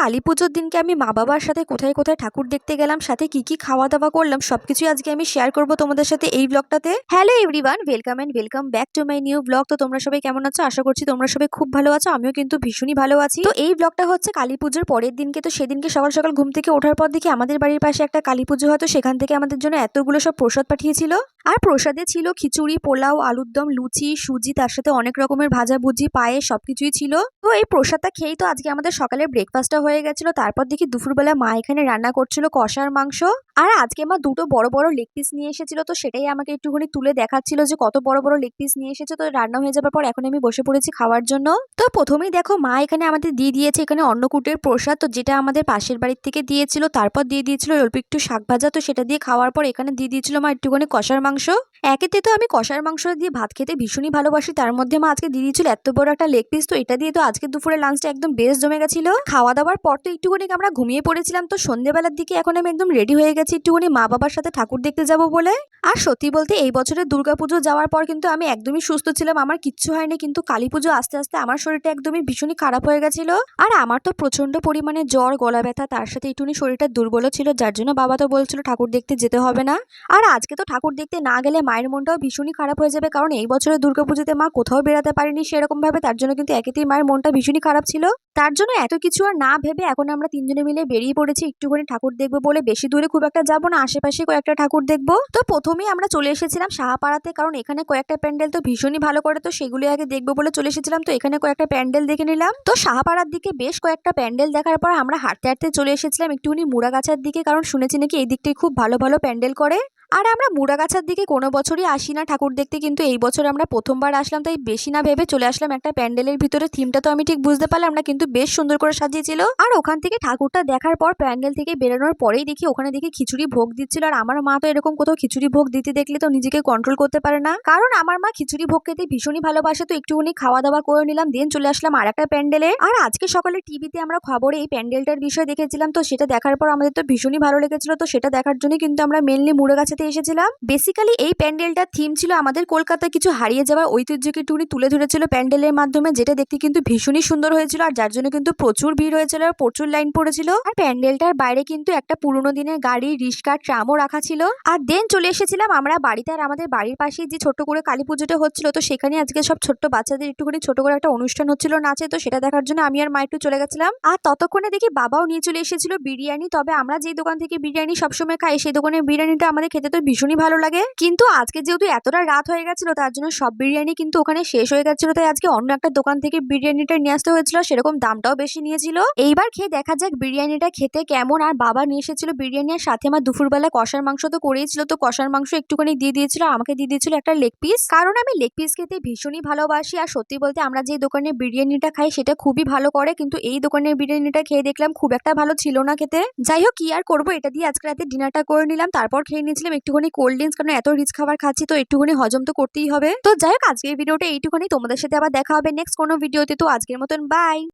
কালী পুজোর দিনকে আমি মা বাবার সাথে কোথায় কোথায় ঠাকুর দেখতে গেলাম, সাথে কি কি খাওয়া দাওয়া করলাম, সবকিছুই আজকে আমি শেয়ার করব তোমাদের সাথে এই ব্লগটাতে hello everyone welcome and welcome back to my new blog তো তোমরা সবাই কেমন আছো? আশা করছি তোমরা সবাই খুব ভালো আছো, আমিও কিন্তু ভীষণই ভালো আছি। তো এই ব্লগটা হচ্ছে কালী পুজোর পরের দিনকে, তো সেদিনকে সকাল সকাল ঘুম থেকে ওঠার পর দেখি আমাদের বাড়ির পাশে একটা কালী পুজো হয়তো সেখান থেকে আমাদের জন্য এতগুলো সব প্রসাদ পাঠিয়েছিল। আর প্রসাদে ছিল খিচুড়ি, পোলাও আলুর দম লুচি, সুজি, তার সাথে অনেক রকমের ভাজা ভুজি পায়েস, সবকিছুই ছিল। তো এই প্রসাদটা খেয়েই তো আজকে আমাদের সকালের ব্রেকফাস্টটা হয়ে গেছিল তারপর দেখি দুপুরবেলা মা এখানে রান্না করছিল কষার মাংস। আর আজকে মা দুটো বড় বড় লেগ পিস নিয়ে এসেছিল, তো সেটাই আমাকে একটুখানি তুলে দেখাচ্ছিল যে কত বড় বড় লেগ পিস নিয়ে এসেছে, তো রান্না হয়ে যাবার পর এখন আমি বসে পড়েছি খাওয়ার জন্য। তো প্রথমেই দেখো, মা এখানে আমাদের দিয়ে দিয়েছে এখানে অন্নকূটের প্রসাদ, তো যেটা আমাদের পাশের বাড়ির থেকে দিয়েছিল, তারপর দিয়ে দিয়েছিল অল্প একটু শাক ভাজা, তো সেটা দিয়ে খাওয়ার পর এখানে দিয়ে দিয়েছিল মা একটুখানি কষার মাংস। একেতে তো আমি কষার মাংস দিয়ে ভাত খেতে ভীষণই ভালোবাসি, তার মধ্যে মা আজকে দিয়ে দিয়েছিল এত বড় একটা লেগ পিস তো এটা দিয়ে তো আজকে দুপুরে লাঞ্চটা একদম বেশ জমে গেছিল। খাওয়া দাওয়ার পর তো একটুখানি আমরা ঘুমিয়ে পড়েছিলাম, তো সন্ধ্যেবেলার দিকে এখন আমি একদম রেডি হয়ে গেছি। একটুখানি মা বাবার সাথে ঠাকুর দেখতে যাব বলে? আর সত্যি বলতে এই বছরের দুর্গাপুজো যাওয়ার পর কিন্তু আমি একদমই সুস্থ ছিলাম, আমার কিচ্ছু হয়নি, কিন্তু কালী পুজো আস্তে আস্তে আমার শরীরটা একদমই ভীষণই খারাপ হয়ে গেছিল। আর আমার তো প্রচণ্ড পরিমাণে জ্বর, গলা ব্যথা, তার সাথে একটুখানি শরীরটা দুর্বল ছিল, যার জন্য বাবা তো বলছিল ঠাকুর দেখতে যেতে হবে না। আর আজকে তো ঠাকুর দেখতে না গেলে মায়ের মনটাও ভীষণই খারাপ হয়ে যাবে, কারণ এই বছরের দুর্গাপুজোতে মা কোথাও বেরাতে পারেনি সেরকম ভাবে তার জন্য কিন্তু একেতেই মায়ের মনটা ভীষণই খারাপ ছিল। তার জন্য এত কিছু আর না ভেবে এখন আমরা তিনজনে মিলে বেরিয়ে পড়েছি, একটুখানি ঠাকুর দেখব বলে, বেশি দূরে খুব একটা যাব না, আশেপাশে কয়েকটা ঠাকুর দেখব। তো প্রথমেই আমরা চলে এসেছিলাম সাহাপাড়াতে, কারণ এখানে কয়েকটা প্যান্ডেল তো ভীষণই ভালো করে, তো সেগুলি আগে দেখব বলে চলে এসেছিলাম। তো এখানে কয়েকটা প্যান্ডেল দেখে নিলাম। তো সাহাপাড়ার দিকে বেশ কয়েকটা প্যান্ডেল দেখার পর আমরা হাঁটতে হাঁটতে চলে এসেছিলাম একটুখানি মুড়াগাছার দিকে, কারণ শুনেছি নাকি এই দিকটাই খুব ভালো ভালো প্যান্ডেল করে। আর আমরা মুড়াগাছার দিকে কোনো বছরই আসি না। ঠাকুর দেখতে কিন্তু এই বছর আমরা প্রথমবার আসলাম, তাই বেশি না ভেবে চলে আসলাম একটা প্যান্ডেলের ভিতরে। থিমটা তো আমি ঠিক বুঝতে পারলাম না, কিন্তু বেশ সুন্দর করে সাজিয়েছিল। আর ওখান থেকে ঠাকুরটা দেখার পর প্যান্ডেল থেকে বেরোনোর পরেই দেখি ওখানে দেখি খিচুড়ি ভোগ দিচ্ছিল। আর আমার মা তো এরকম কোথাও খিচুড়ি ভোগ দিতে দেখলে তো নিজেকে কন্ট্রোল করতে পারে না। কারণ আমার মা খিচুড়ি ভোগ খেতে ভীষণই ভালোবাসে, তো একটুখানি খাওয়া দাওয়া করে নিলাম দেন চলে আসলাম আর একটা প্যান্ডেলে। আর আজকে সকালে টিভিতে আমরা খবরে এই প্যান্ডেলটার বিষয়ে দেখেছিলাম, তো সেটা দেখার পর আমাদের তো ভীষণই ভালো লেগেছিল, তো সেটা দেখার জন্য কিন্তু আমরা মেনলি মুড়াগাছাতে এসেছিলাম। বেসিক্যালি এই প্যান্ডেলটার থিম ছিল আমাদের কলকাতায় কিছু হারিয়ে যাওয়ার ঐতিহ্যকে টুনি তুলে ধরেছিল প্যান্ডেলের মাধ্যমে, যেটা দেখতে কিন্তু ভীষণই সুন্দর হয়েছিল আর যার জন্য কিন্তু প্রচুর ভিড় হয়েছিল আর প্রচুর লাইন পড়েছিল। আর প্যান্ডেলটার বাইরে কিন্তু একটা পুরোনো দিনের গাড়ি, রিক্সা, ট্রামও রাখা ছিল। আর দেন চলে এসেছিলাম আমরা বাড়িতে আর আমাদের বাড়ির পাশে যে ছোট করে কালী পুজোটা হচ্ছিল, তো সেখানে আজকে সব ছোট্ট বাচ্চাদের একটুখানি ছোট করে একটা অনুষ্ঠান হচ্ছিল নাচে তো সেটা দেখার জন্য আমি আর মা একটু চলে গেছিলাম। আর ততক্ষণে দেখি বাবাও নিয়ে চলে এসেছিল বিরিয়ানি, তবে আমরা যে দোকান থেকে বিরিয়ানি সবসময় খাই, সেই দোকানের বিরিয়ানিটা আমাদের খেতে তো ভীষণই ভালো লাগে। কিন্তু আজকে যেহেতু এতটা রাত হয়ে গেছিল, তার জন্য সব বিরিয়ানি কিন্তু ওখানে শেষ হয়ে গেছিল। তাই আজকে অন্য একটা দোকান থেকে বিরিয়ানিটা নিয়ে আসতে হয়েছিল, সেরকম দামটাও বেশি নিয়েছিল। এইবার খেয়ে দেখা যাক বিরিয়ানিটা খেতে কেমন। আর বাবা নিয়ে এসেছিল বিরিয়ানি, আর সাথে আমার দুপুরবেলা কষার মাংস তো করেইছিল। তো কষার মাংস একটুখানি দিয়ে দিয়েছিল, আমাকে দিয়ে দিয়েছিল একটা লেগ পিস কারণ আমি লেগ পিস খেতে ভীষণই ভালোবাসি। আর সত্যি বলতে আমরা যে দোকানে বিরিয়ানিটা খাই, সেটা খুবই ভালো করে। কিন্তু এই দোকানের বিরিয়ানিটা খেয়ে দেখলাম খুব একটা ভালো ছিল না খেতে। যাই হোক, কি আর করব? এটা দিয়ে আজকে রাতে ডিনারটা করে নিলাম। তারপর খেয়ে নিয়েছিলাম একটুখানি কোল্ড ড্রিঙ্কস কারণ এত রিচ খাবার খাচ্ছি, তো একটুখানি হজম তো করতেই হবে। তো যাই হোক, আজকের ভিডিওটা এইটুখানি। তোমাদের সাথে আবার দেখা হবে নেক্সট কোনো ভিডিওতে তো। আজকের মতন বাই